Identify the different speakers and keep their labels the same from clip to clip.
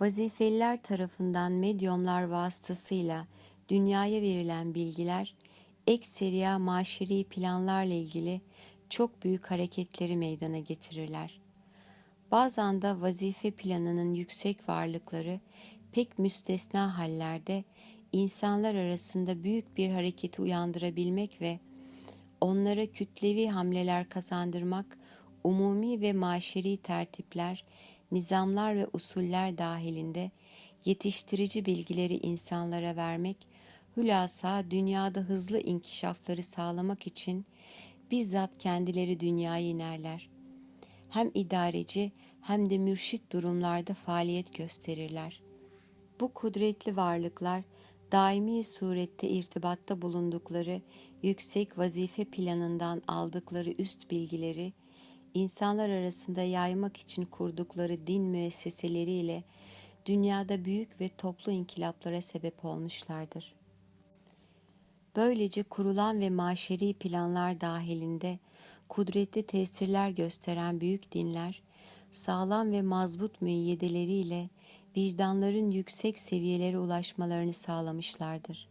Speaker 1: Vazifeliler tarafından medyumlar vasıtasıyla dünyaya verilen bilgiler, ekseriya maşeri planlarla ilgili çok büyük hareketleri meydana getirirler. Bazen de vazife planının yüksek varlıkları pek müstesna hallerde insanlar arasında büyük bir hareketi uyandırabilmek ve onlara kütlevi hamleler kazandırmak, umumi ve maşeri tertipler, nizamlar ve usuller dahilinde yetiştirici bilgileri insanlara vermek, hülasa dünyada hızlı inkişafları sağlamak için bizzat kendileri dünyaya inerler. Hem idareci hem de mürşit durumlarda faaliyet gösterirler. Bu kudretli varlıklar daimi surette irtibatta bulundukları yüksek vazife planından aldıkları üst bilgileri insanlar arasında yaymak için kurdukları din müesseseleriyle dünyada büyük ve toplu inkılaplara sebep olmuşlardır. Böylece kurulan ve maşeri planlar dahilinde kudretli tesirler gösteren büyük dinler, sağlam ve mazbut müeyyideleriyle vicdanların yüksek seviyelere ulaşmalarını sağlamışlardır.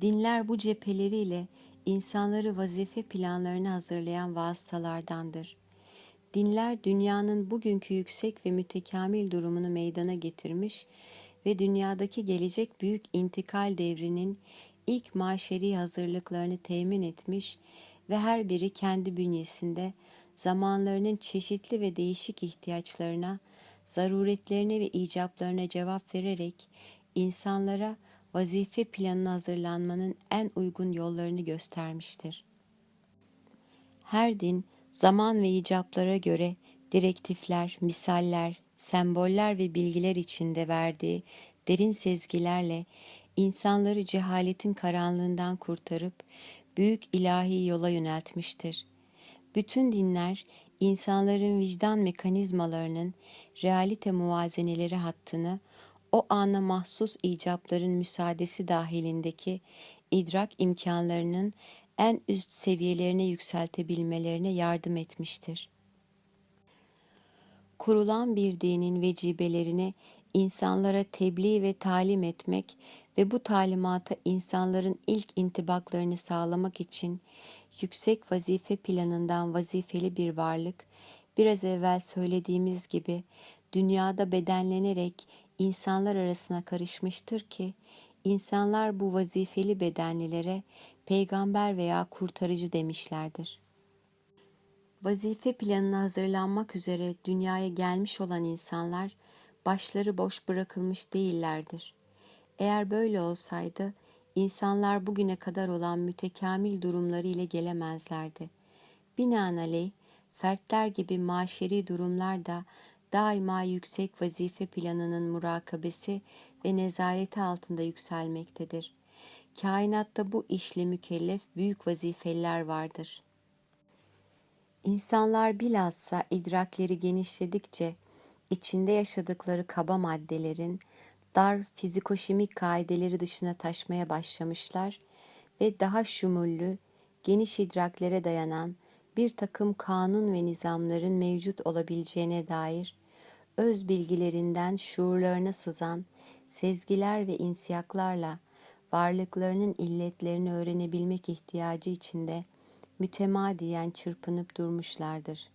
Speaker 1: Dinler bu cepheleriyle insanları vazife planlarını hazırlayan vasıtalardandır. Dinler dünyanın bugünkü yüksek ve mütekamil durumunu meydana getirmiş ve dünyadaki gelecek büyük intikal devrinin ilk maşeri hazırlıklarını temin etmiş ve her biri kendi bünyesinde zamanlarının çeşitli ve değişik ihtiyaçlarına, zaruretlerine ve icaplarına cevap vererek insanlara vazife planına hazırlanmanın en uygun yollarını göstermiştir. Her din zaman ve icaplara göre direktifler, misaller, semboller ve bilgiler içinde verdiği derin sezgilerle insanları cehaletin karanlığından kurtarıp büyük ilahi yola yöneltmiştir. Bütün dinler insanların vicdan mekanizmalarının realite muvazeneleri hattını o ana mahsus icapların müsaadesi dahilindeki idrak imkanlarının en üst seviyelerine yükseltebilmelerine yardım etmiştir. Kurulan bir dinin vecibelerini insanlara tebliğ ve talim etmek ve bu talimata insanların ilk intibaklarını sağlamak için yüksek vazife planından vazifeli bir varlık, biraz evvel söylediğimiz gibi dünyada bedenlenerek insanlar arasına karışmıştır ki, insanlar bu vazifeli bedenlilere peygamber veya kurtarıcı demişlerdir. Vazife planına hazırlanmak üzere dünyaya gelmiş olan insanlar başları boş bırakılmış değillerdir. Eğer böyle olsaydı insanlar bugüne kadar olan mütekamil durumları ile gelemezlerdi. Binaenaleyh fertler gibi maşeri durumlar da daima yüksek vazife planının murakabesi ve nezareti altında yükselmektedir. Kainatta bu işle mükellef büyük vazifeliler vardır. İnsanlar bilhassa idrakleri genişledikçe içinde yaşadıkları kaba maddelerin dar fizikoşimik kaideleri dışına taşmaya başlamışlar ve daha şumullü, geniş idraklere dayanan bir takım kanun ve nizamların mevcut olabileceğine dair öz bilgilerinden şuurlarına sızan sezgiler ve insiyaklarla varlıklarının illetlerini öğrenebilmek ihtiyacı içinde mütemadiyen çırpınıp durmuşlardır.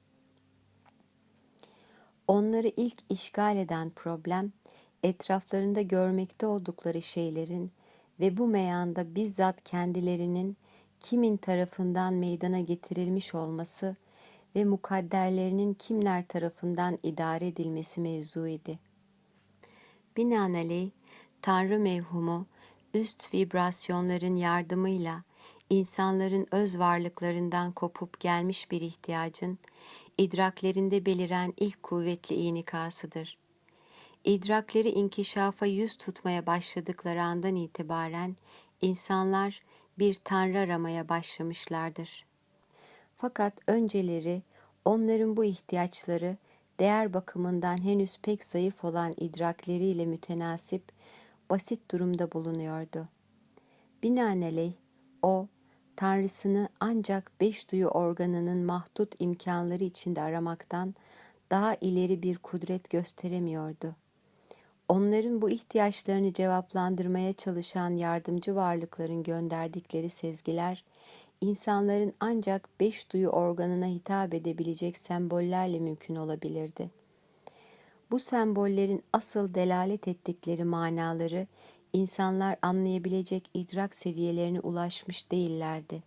Speaker 1: Onları ilk işgal eden problem, etraflarında görmekte oldukları şeylerin ve bu meyanda bizzat kendilerinin kimin tarafından meydana getirilmiş olması ve mukadderlerinin kimler tarafından idare edilmesi mevzu idi. Binaenaleyh Tanrı mevhumu üst vibrasyonların yardımıyla insanların öz varlıklarından kopup gelmiş bir ihtiyacın idraklerinde beliren ilk kuvvetli inikasıdır. İdrakleri inkişafa yüz tutmaya başladıkları andan itibaren insanlar bir tanrı aramaya başlamışlardır. Fakat önceleri onların bu ihtiyaçları değer bakımından henüz pek zayıf olan idrakleriyle mütenasip basit durumda bulunuyordu. Binaenaleyh o Tanrısını ancak beş duyu organının mahdut imkanları içinde aramaktan daha ileri bir kudret gösteremiyordu. Onların bu ihtiyaçlarını cevaplandırmaya çalışan yardımcı varlıkların gönderdikleri sezgiler, insanların ancak beş duyu organına hitap edebilecek sembollerle mümkün olabilirdi. Bu sembollerin asıl delalet ettikleri manaları insanlar anlayabilecek idrak seviyelerine ulaşmış değillerdi.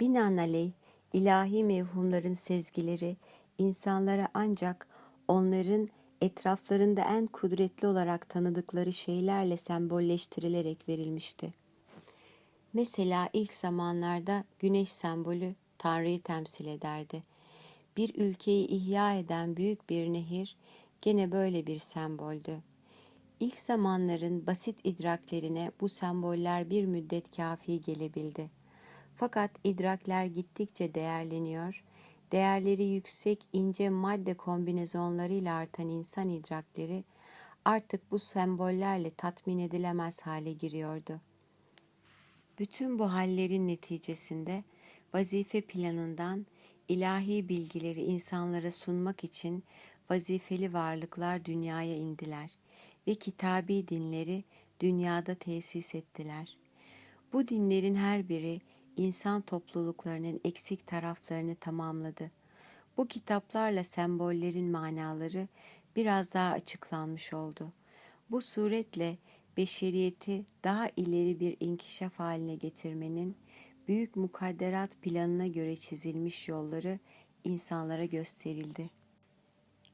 Speaker 1: Binaenaleyh ilahi mevhumların sezgileri insanlara ancak onların etraflarında en kudretli olarak tanıdıkları şeylerle sembolleştirilerek verilmişti. Mesela ilk zamanlarda güneş sembolü Tanrı'yı temsil ederdi. Bir ülkeyi ihya eden büyük bir nehir gene böyle bir semboldü. İlk zamanların basit idraklerine bu semboller bir müddet kafi gelebildi. Fakat idrakler gittikçe değerleniyor, değerleri yüksek ince madde kombinezonlarıyla artan insan idrakleri artık bu sembollerle tatmin edilemez hale giriyordu. Bütün bu hallerin neticesinde vazife planından ilahi bilgileri insanlara sunmak için vazifeli varlıklar dünyaya indiler ve kitabi dinleri dünyada tesis ettiler. Bu dinlerin her biri insan topluluklarının eksik taraflarını tamamladı. Bu kitaplarla sembollerin manaları biraz daha açıklanmış oldu. Bu suretle beşeriyeti daha ileri bir inkişaf haline getirmenin büyük mukadderat planına göre çizilmiş yolları insanlara gösterildi.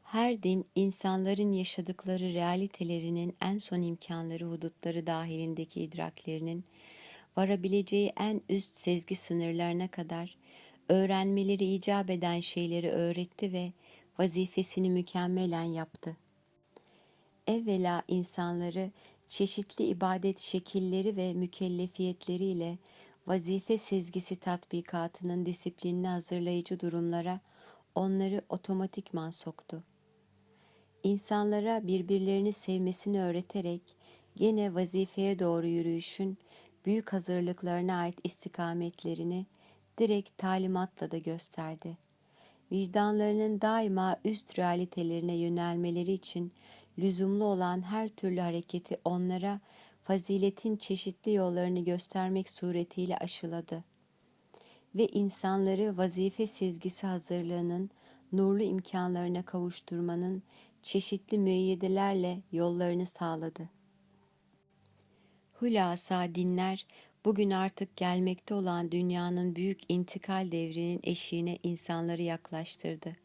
Speaker 1: Her din insanların yaşadıkları realitelerinin en son imkanları hudutları dahilindeki idraklerinin varabileceği en üst sezgi sınırlarına kadar öğrenmeleri icap eden şeyleri öğretti ve vazifesini mükemmelen yaptı. Evvela insanları çeşitli ibadet şekilleri ve mükellefiyetleriyle vazife sezgisi tatbikatının disiplinini hazırlayıcı durumlara onları otomatikman soktu. İnsanlara birbirlerini sevmesini öğreterek gene vazifeye doğru yürüyüşün büyük hazırlıklarına ait istikametlerini direkt talimatla da gösterdi. Vicdanlarının daima üst realitelerine yönelmeleri için lüzumlu olan her türlü hareketi onlara faziletin çeşitli yollarını göstermek suretiyle aşıladı ve insanları vazife sezgisi hazırlığının nurlu imkanlarına kavuşturmanın çeşitli müeyyidelerle yollarını sağladı. Hülasa dinler bugün artık gelmekte olan dünyanın büyük intikal devrinin eşiğine insanları yaklaştırdı.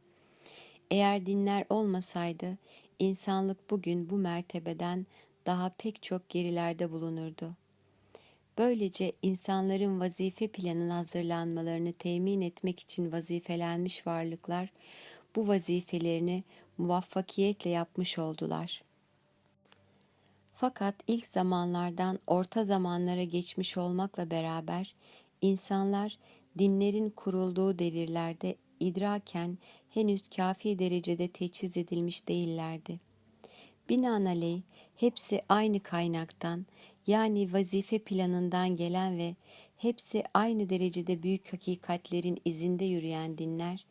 Speaker 1: Eğer dinler olmasaydı insanlık bugün bu mertebeden daha pek çok gerilerde bulunurdu. Böylece insanların vazife planının hazırlanmalarını temin etmek için vazifelenmiş varlıklar bu vazifelerini muvaffakiyetle yapmış oldular.'' Fakat ilk zamanlardan orta zamanlara geçmiş olmakla beraber insanlar dinlerin kurulduğu devirlerde idraken henüz kafi derecede teçhiz edilmiş değillerdi. Binaenaleyh hepsi aynı kaynaktan yani vazife planından gelen ve hepsi aynı derecede büyük hakikatlerin izinde yürüyen dinler,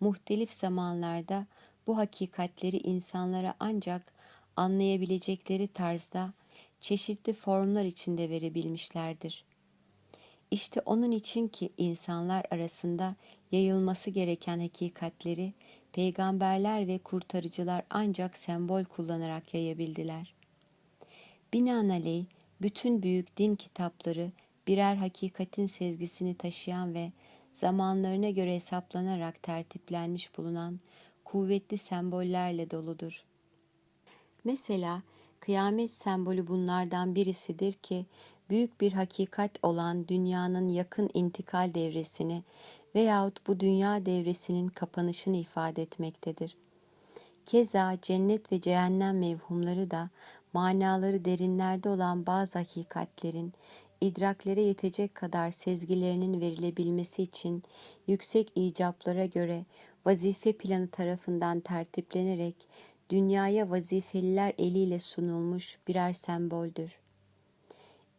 Speaker 1: muhtelif zamanlarda bu hakikatleri insanlara ancak anlayabilecekleri tarzda çeşitli formlar içinde verebilmişlerdir. İşte onun için ki insanlar arasında yayılması gereken hakikatleri peygamberler ve kurtarıcılar ancak sembol kullanarak yayabildiler. Binaenaleyh bütün büyük din kitapları birer hakikatin sezgisini taşıyan ve zamanlarına göre hesaplanarak tertiplenmiş bulunan kuvvetli sembollerle doludur.'' Mesela kıyamet sembolü bunlardan birisidir ki büyük bir hakikat olan dünyanın yakın intikal devresini veyahut bu dünya devresinin kapanışını ifade etmektedir. Keza cennet ve cehennem mevhumları da manaları derinlerde olan bazı hakikatlerin idraklere yetecek kadar sezgilerinin verilebilmesi için yüksek icaplara göre vazife planı tarafından tertiplenerek dünyaya vazifeliler eliyle sunulmuş birer semboldür.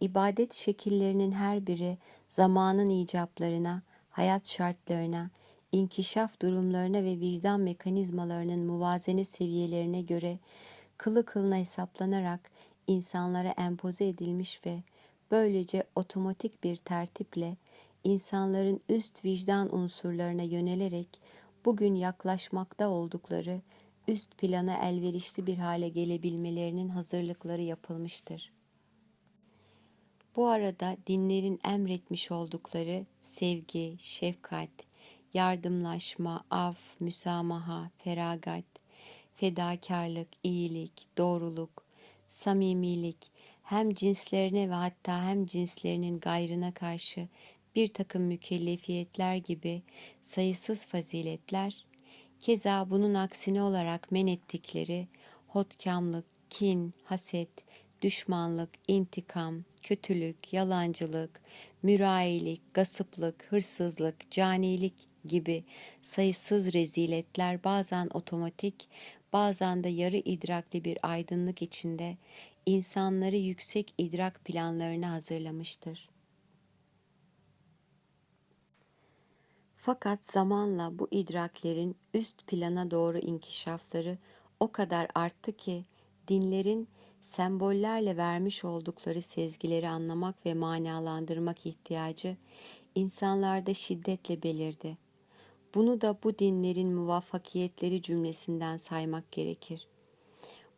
Speaker 1: İbadet şekillerinin her biri zamanın icaplarına, hayat şartlarına, inkişaf durumlarına ve vicdan mekanizmalarının muvazene seviyelerine göre kılı kılına hesaplanarak insanlara empoze edilmiş ve böylece otomatik bir tertiple insanların üst vicdan unsurlarına yönelerek bugün yaklaşmakta oldukları üst plana elverişli bir hale gelebilmelerinin hazırlıkları yapılmıştır. Bu arada dinlerin emretmiş oldukları sevgi, şefkat, yardımlaşma, af, müsamaha, feragat, fedakarlık, iyilik, doğruluk, samimilik, hem cinslerine ve hatta hem cinslerinin gayrına karşı bir takım mükellefiyetler gibi sayısız faziletler, keza bunun aksine olarak men ettikleri hotkamlık, kin, haset, düşmanlık, intikam, kötülük, yalancılık, mürayilik, gasıplık, hırsızlık, canilik gibi sayısız reziletler bazen otomatik, bazen de yarı idrakli bir aydınlık içinde insanları yüksek idrak planlarına hazırlamıştır. Fakat zamanla bu idraklerin üst plana doğru inkişafları o kadar arttı ki dinlerin sembollerle vermiş oldukları sezgileri anlamak ve manalandırmak ihtiyacı insanlarda şiddetle belirdi. Bunu da bu dinlerin muvaffakiyetleri cümlesinden saymak gerekir.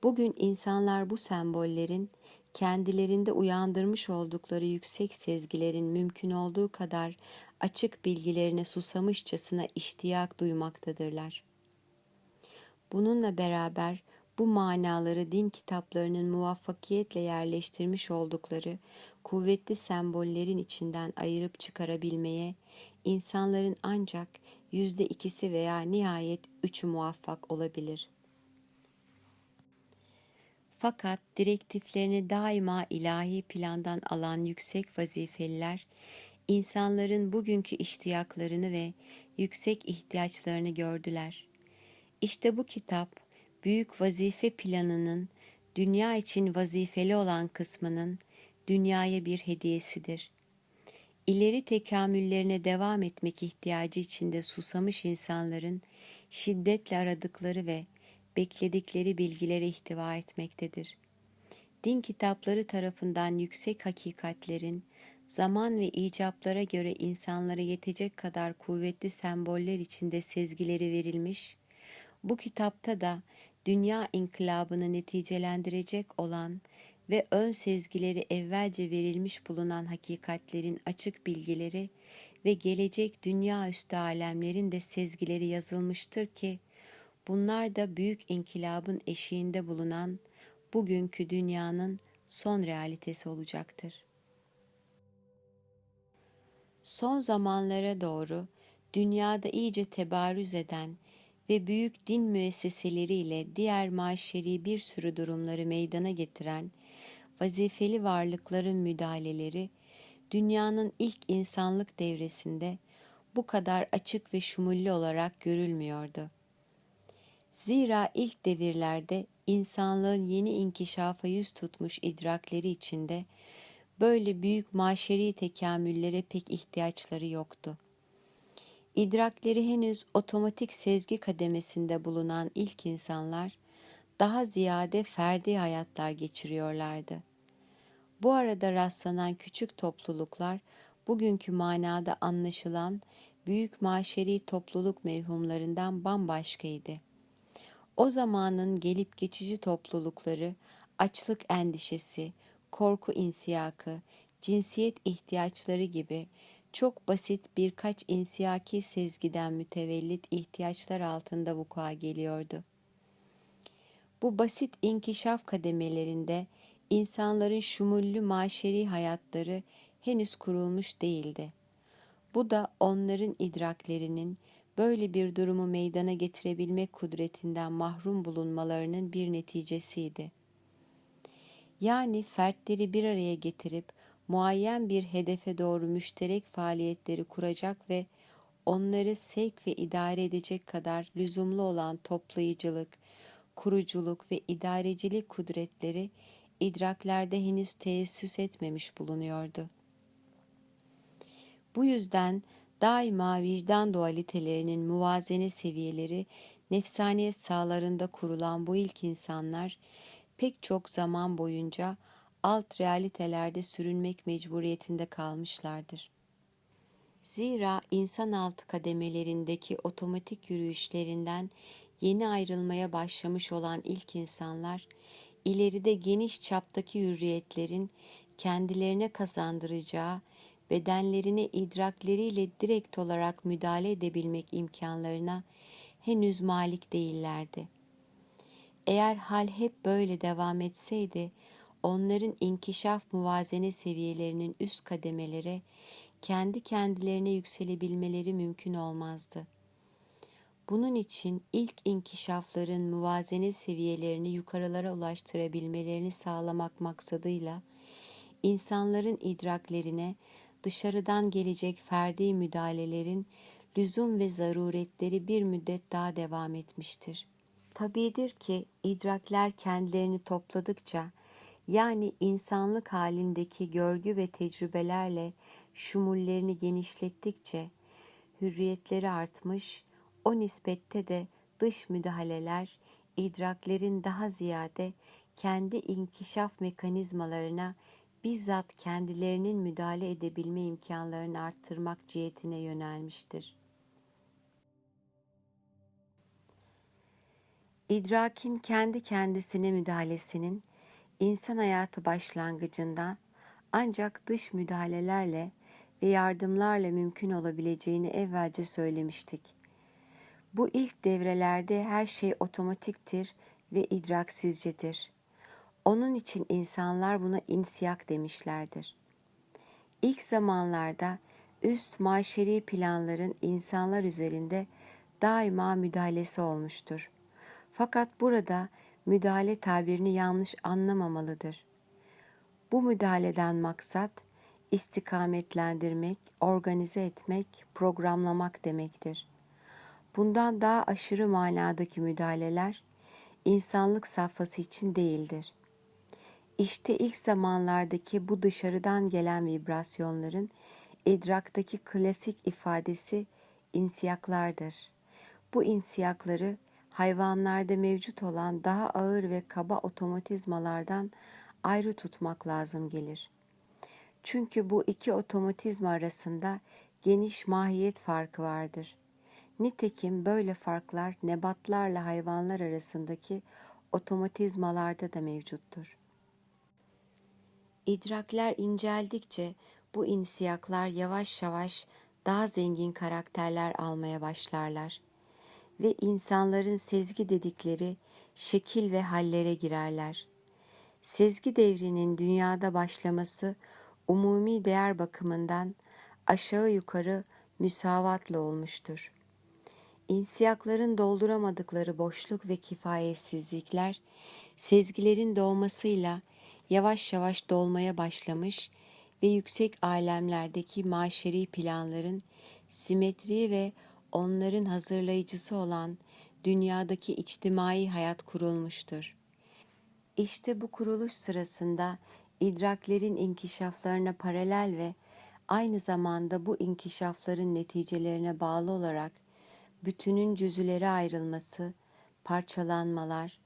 Speaker 1: Bugün insanlar bu sembollerin kendilerinde uyandırmış oldukları yüksek sezgilerin mümkün olduğu kadar açık bilgilerine susamışçasına iştiyak duymaktadırlar. Bununla beraber bu manaları din kitaplarının muvaffakiyetle yerleştirmiş oldukları kuvvetli sembollerin içinden ayırıp çıkarabilmeye insanların ancak yüzde ikisi veya nihayet üçü muvaffak olabilir. Fakat direktiflerini daima ilahi plandan alan yüksek vazifeliler, insanların bugünkü iştiyaklarını ve yüksek ihtiyaçlarını gördüler. İşte bu kitap, büyük vazife planının dünya için vazifeli olan kısmının dünyaya bir hediyesidir. İleri tekamüllerine devam etmek ihtiyacı içinde susamış insanların şiddetle aradıkları ve bekledikleri bilgilere ihtiva etmektedir. Din kitapları tarafından yüksek hakikatlerin zaman ve icaplara göre insanlara yetecek kadar kuvvetli semboller içinde sezgileri verilmiş, bu kitapta da dünya inkılabını neticelendirecek olan ve ön sezgileri evvelce verilmiş bulunan hakikatlerin açık bilgileri ve gelecek dünya üstü alemlerin de sezgileri yazılmıştır ki bunlar da büyük inkılabın eşiğinde bulunan bugünkü dünyanın son realitesi olacaktır. Son zamanlara doğru dünyada iyice tebarüz eden ve büyük din müesseseleriyle diğer maşeri bir sürü durumları meydana getiren vazifeli varlıkların müdahaleleri dünyanın ilk insanlık devresinde bu kadar açık ve şumullü olarak görülmüyordu. Zira ilk devirlerde insanlığın yeni inkişafa yüz tutmuş idrakleri içinde böyle büyük maşeri tekamüllere pek ihtiyaçları yoktu. İdrakleri henüz otomatik sezgi kademesinde bulunan ilk insanlar daha ziyade ferdi hayatlar geçiriyorlardı. Bu arada rastlanan küçük topluluklar bugünkü manada anlaşılan büyük maşeri topluluk mevhumlarından bambaşkaydı. O zamanın gelip geçici toplulukları açlık endişesi, korku insiyakı, cinsiyet ihtiyaçları gibi çok basit birkaç insiyaki sezgiden mütevellit ihtiyaçlar altında vuku'a geliyordu. Bu basit inkişaf kademelerinde insanların şumullü maşeri hayatları henüz kurulmuş değildi. Bu da onların idraklerinin böyle bir durumu meydana getirebilmek kudretinden mahrum bulunmalarının bir neticesiydi. Yani fertleri bir araya getirip muayyen bir hedefe doğru müşterek faaliyetleri kuracak ve onları sevk ve idare edecek kadar lüzumlu olan toplayıcılık, kuruculuk ve idarecilik kudretleri idraklerde henüz teessüs etmemiş bulunuyordu. Bu yüzden daima vicdan dualitelerinin muvazene seviyeleri nefsaniyet sahalarında kurulan bu ilk insanlar pek çok zaman boyunca alt realitelerde sürünmek mecburiyetinde kalmışlardır. Zira insan altı kademelerindeki otomatik yürüyüşlerinden yeni ayrılmaya başlamış olan ilk insanlar, ileride geniş çaptaki hürriyetlerin kendilerine kazandıracağı, bedenlerine idrakleriyle direkt olarak müdahale edebilmek imkanlarına henüz malik değillerdi. Eğer hal hep böyle devam etseydi, onların inkişaf muvazene seviyelerinin üst kademelere kendi kendilerine yükselebilmeleri mümkün olmazdı. Bunun için ilk inkişafların muvazene seviyelerini yukarılara ulaştırabilmelerini sağlamak maksadıyla insanların idraklerine dışarıdan gelecek ferdi müdahalelerin lüzum ve zaruretleri bir müddet daha devam etmiştir. Tabidir ki idrakler kendilerini topladıkça yani insanlık halindeki görgü ve tecrübelerle şumullerini genişlettikçe hürriyetleri artmış, o nispette de dış müdahaleler idraklerin daha ziyade kendi inkişaf mekanizmalarına bizzat kendilerinin müdahale edebilme imkanlarını arttırmak cihetine yönelmiştir. İdrakin kendi kendisine müdahalesinin insan hayatı başlangıcında ancak dış müdahalelerle ve yardımlarla mümkün olabileceğini evvelce söylemiştik. Bu ilk devrelerde her şey otomatiktir ve idraksizcedir. Onun için insanlar buna insiyak demişlerdir. İlk zamanlarda üst maşeri planların insanlar üzerinde daima müdahalesi olmuştur. Fakat burada müdahale tabirini yanlış anlamamalıdır. Bu müdahaleden maksat istikametlendirmek, organize etmek, programlamak demektir. Bundan daha aşırı manadaki müdahaleler insanlık safhası için değildir. İşte ilk zamanlardaki bu dışarıdan gelen vibrasyonların idraktaki klasik ifadesi insiyaklardır. Bu insiyakları hayvanlarda mevcut olan daha ağır ve kaba otomatizmalardan ayrı tutmak lazım gelir. Çünkü bu iki otomatizma arasında geniş mahiyet farkı vardır. Nitekim böyle farklar nebatlarla hayvanlar arasındaki otomatizmalarda da mevcuttur. İdrakler inceldikçe bu insiyaklar yavaş yavaş daha zengin karakterler almaya başlarlar ve insanların sezgi dedikleri şekil ve hallere girerler. Sezgi devrinin dünyada başlaması umumi değer bakımından aşağı yukarı müsavatla olmuştur. İnsiyakların dolduramadıkları boşluk ve kifayetsizlikler sezgilerin doğmasıyla yavaş yavaş dolmaya başlamış ve yüksek alemlerdeki maşeri planların simetri ve onların hazırlayıcısı olan dünyadaki içtimai hayat kurulmuştur. İşte bu kuruluş sırasında idraklerin inkişaflarına paralel ve aynı zamanda bu inkişafların neticelerine bağlı olarak bütünün cüzülere ayrılması, parçalanmalar,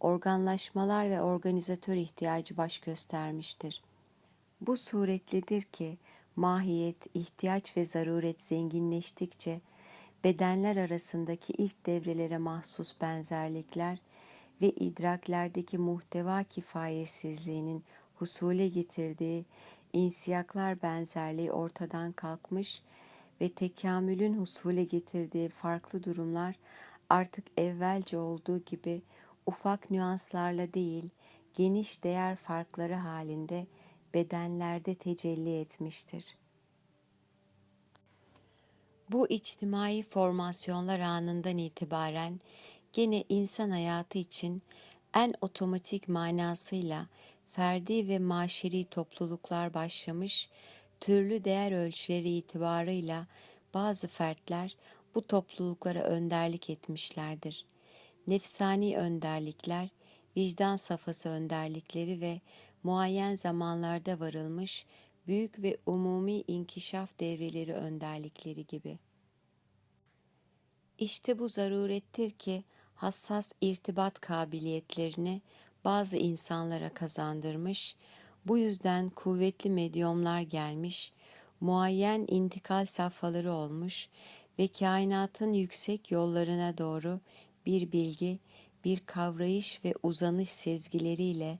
Speaker 1: organlaşmalar ve organizatör ihtiyacı baş göstermiştir. Bu suretlidir ki mahiyet, ihtiyaç ve zaruret zenginleştikçe bedenler arasındaki ilk devrelere mahsus benzerlikler ve idraklerdeki muhteva kifayetsizliğinin husule getirdiği insiyaklar benzerliği ortadan kalkmış ve tekamülün husule getirdiği farklı durumlar artık evvelce olduğu gibi ufak nüanslarla değil, geniş değer farkları halinde bedenlerde tecelli etmiştir. Bu içtimai formasyonlar anından itibaren gene insan hayatı için en otomatik manasıyla ferdi ve maşeri topluluklar başlamış, türlü değer ölçüleri itibarıyla bazı fertler bu topluluklara önderlik etmişlerdir. Nefsani önderlikler, vicdan safhası önderlikleri ve muayyen zamanlarda varılmış büyük ve umumi inkişaf devreleri önderlikleri gibi. İşte bu zarurettir ki hassas irtibat kabiliyetlerini bazı insanlara kazandırmış, bu yüzden kuvvetli medyumlar gelmiş, muayyen intikal safhaları olmuş ve kainatın yüksek yollarına doğru bir bilgi, bir kavrayış ve uzanış sezgileriyle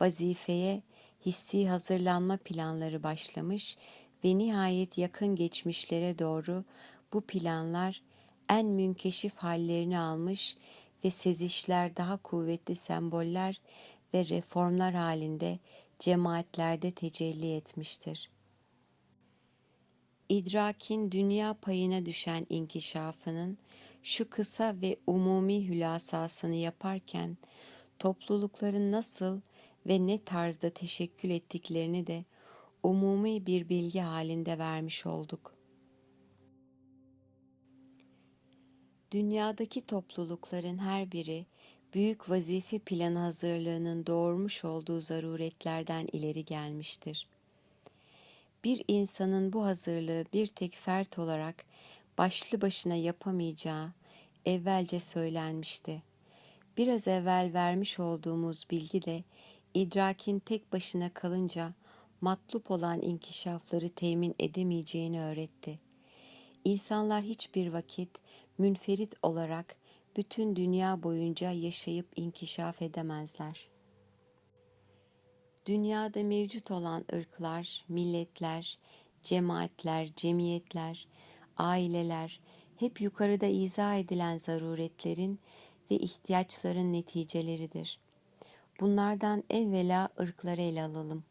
Speaker 1: vazifeye hissi hazırlanma planları başlamış ve nihayet yakın geçmişlere doğru bu planlar en münkeşif hallerini almış ve sezişler daha kuvvetli semboller ve reformlar halinde cemaatlerde tecelli etmiştir. İdrakin dünya payına düşen inkişafının şu kısa ve umumi hülasasını yaparken toplulukların nasıl ve ne tarzda teşekkül ettiklerini de umumi bir bilgi halinde vermiş olduk. Dünyadaki toplulukların her biri büyük vazife planı hazırlığının doğurmuş olduğu zaruretlerden ileri gelmiştir. Bir insanın bu hazırlığı bir tek fert olarak başlı başına yapamayacağı evvelce söylenmişti. Biraz evvel vermiş olduğumuz bilgi de idrakin tek başına kalınca matlup olan inkişafları temin edemeyeceğini öğretti. İnsanlar hiçbir vakit münferit olarak bütün dünya boyunca yaşayıp inkişaf edemezler. Dünyada mevcut olan ırklar, milletler, cemaatler, cemiyetler, aileler hep yukarıda izah edilen zaruretlerin ve ihtiyaçların neticeleridir. Bunlardan evvela ırkları ele alalım.